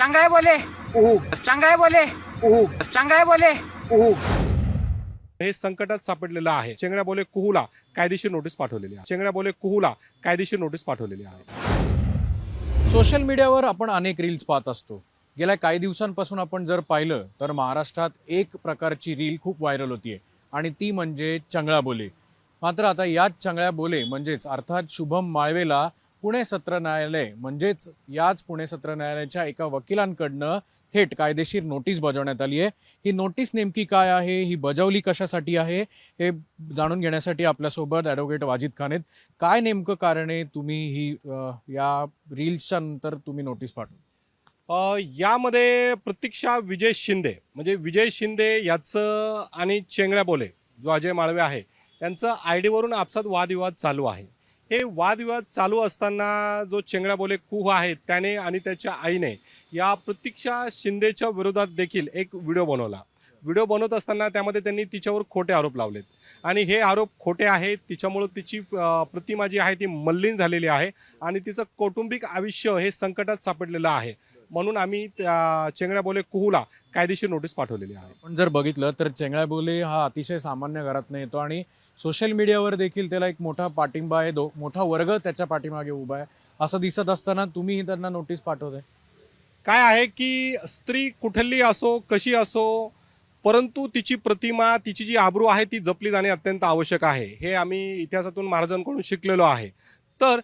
चंगाई बोले। चंगाई बोले। चंगाई बोले। हे संकटात सापडलेलं आहे. चेंगड्या बोले कुहूला कायदेशीर नोटीस पाठवलेली आहे. चेंगड्या बोले कुहूला कायदेशीर नोटीस पाठवलेली आहे. सोशल मीडियावर आपण अनेक रील्स पाहत असतो. गेल्या काही दिवसांपासून आपण जर पाहिलं तर महाराष्ट्रात एक प्रकारची रील खूप व्हायरल होतीये. आणि ती म्हणजे चंगळा बोले. मात्र आता याच चंगळ्या बोले म्हणजेच अर्थात शुभम माळवेला पुणे सत्र न्यायालय म्हणजेच याच पुणे सत्र न्यायालयाच्या एका वकिलांकडनं थेट कायदेशीर नोटीस बजावण्यात आली आहे. ही नोटीस नेमकी काय आहे? ही बजावली कशासाठी आहे? हे जाणून घेण्यासाठी आपल्यासोबत ॲडव्होकेट वाजिद खान आहेत. काय नेमकं कारण आहे? तुम्ही ही अ, या रील्सच्या नंतर तुम्ही नोटीस पाठवली. अ, यामध्ये प्रतीक्षा विजय शिंदे म्हणजे विजय शिंदे याचं आणि चेंगड्या बोले जो अजय माळवे आहे यांचं आय डीवरून आपसात वादविवाद चालू आहे. हे वादविवाद चालू असताना जो चेंगडाबोले कुह आहे त्याने आणि त्याच्या आईने या प्रतीक्षा शिंदेच्या विरोधात देखील एक व्हिडिओ बनवला. व्हिडिओ बनवत असताना त्यामध्ये त्यांनी तिच्यावर खोटे आरोप लावलेत. आणि हे आरोप खोटे आहेत तिच्यामुळं तिची प्रतिमा जी आहे ती मल्लीन झालेली आहे आणि तिचं कौटुंबिक आयुष्य हे संकटात सापडलेलं आहे. म्हणून आम्ही त्या चेंगड्या बोले कुहूला कायदेशीर नोटीस पाठवलेली आहे. पण जर बघितलं तर चेंगळा बोले हा अतिशय सामान्य घरातनं येतो आणि सोशल मीडियावर देखील त्याला एक मोठा पाठिंबा आहे दो मोठा वर्ग त्याच्या पाठीमागे उभा आहे. असं दिसत असताना तुम्हीही त्यांना नोटीस पाठवताय? काय आहे की स्त्री कुठली असो कशी असो परंतु तिची प्रतिमा तिची जी आबरू आहे ती जपली जाणे अत्यंत आवश्यक आहे. हे आम्ही इतिहासातून महाराजांकडून शिकलेलो आहे. तर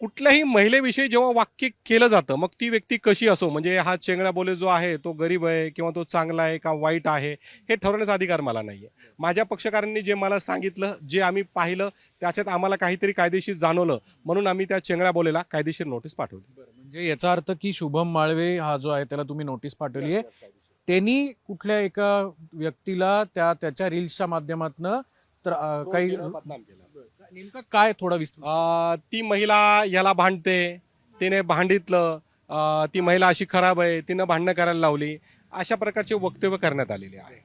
कुठल्याही महिलेविषयी जेव्हा वाक्य केलं जातं मग ती व्यक्ती कशी असो म्हणजे हा चेंगडा बोले जो आहे तो गरीब आहे किंवा तो चांगला आहे का वाईट आहे हे ठरवण्याचा अधिकार मला नाही आहे माझ्या पक्षकारांनी जे मला सांगितलं जे आम्ही पाहिलं त्याच्यात आम्हाला काहीतरी कायदेशीर जाणवलं म्हणून आम्ही त्या चेंगड्या बोलेला कायदेशीर नोटीस पाठवली. म्हणजे याचा अर्थ की शुभम माळवे हा जो आहे त्याला तुम्ही नोटीस पाठवली आहे. त्यांनी कुठल्या एका व्यक्तीला त्या त्याच्या रील्सच्या माध्यमातून तर अ, काही बदनाम केला. नेमकं काय थोडा विस्तृत? अ, ती महिला याला भांडते. तिने भांडितलं. अ, ती महिला अशी खराब आहे. तिनं भांडणं करायला लावली. अशा प्रकारचे वक्तव्य करण्यात आलेले आहे.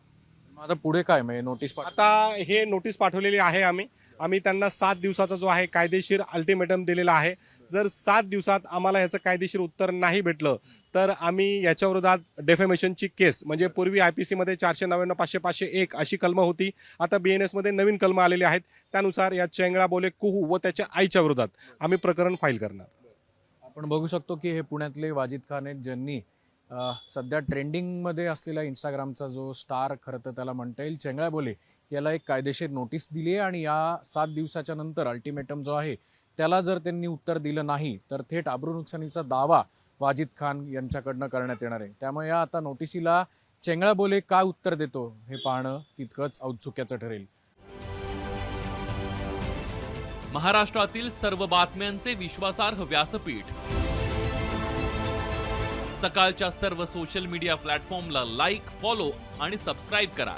मग आता पुढे काय? म्हणजे नोटीस आता हे नोटीस पाठवलेली आहे आम्ही. आम्ही त्यांना सात दिवसाचा जो आहे कायदेशीर अल्टिमेटम दिलेला आहे. जर सात दिवसात आम्हाला याचं कायदेशीर उत्तर नाही भेटलं तर आम्ही याच्या विरोधात डेफेमेशनची केस म्हणजे पूर्वी आय पी सीमध्ये चारशे नव्याण्णव पाचशे पाचशे एक अशी कलम होती. आता बी एन एसमध्ये नवीन कलम आलेली आहेत. त्यानुसार या चेंगळा बोले कुहू व त्याच्या आईच्या विरोधात आम्ही प्रकरण फाईल करणार. आपण बघू शकतो की हे पुण्यातले वाजिद खान आहेत ज्यांनी सध्या ट्रेंडिंगमध्ये असलेला इंस्टाग्रामचा जो स्टार खरं तर त्याला म्हणता येईल चेंगळ्या बोले. याला एक कायदेशीर नोटीस दिली आहे आणि या सात दिवसाच्या नंतर अल्टिमेटम जो आहे त्याला जर त्यांनी उत्तर दिलं नाही तर थेट आबरू नुकसानीचा दावा वाजिद खान यांच्याकडनं करण्यात येणार आहे. त्यामुळे या आता नोटिसीला चेंगळा बोले काय उत्तर देतो हे पाहणं तितकंच औत्सुक्याचं ठरेल. महाराष्ट्रातील सर्व बातम्यांचे विश्वासार्ह व्यासपीठ. सकाळच्या सर्व सोशल मीडिया प्लॅटफॉर्मला लाईक फॉलो आणि सबस्क्राईब करा.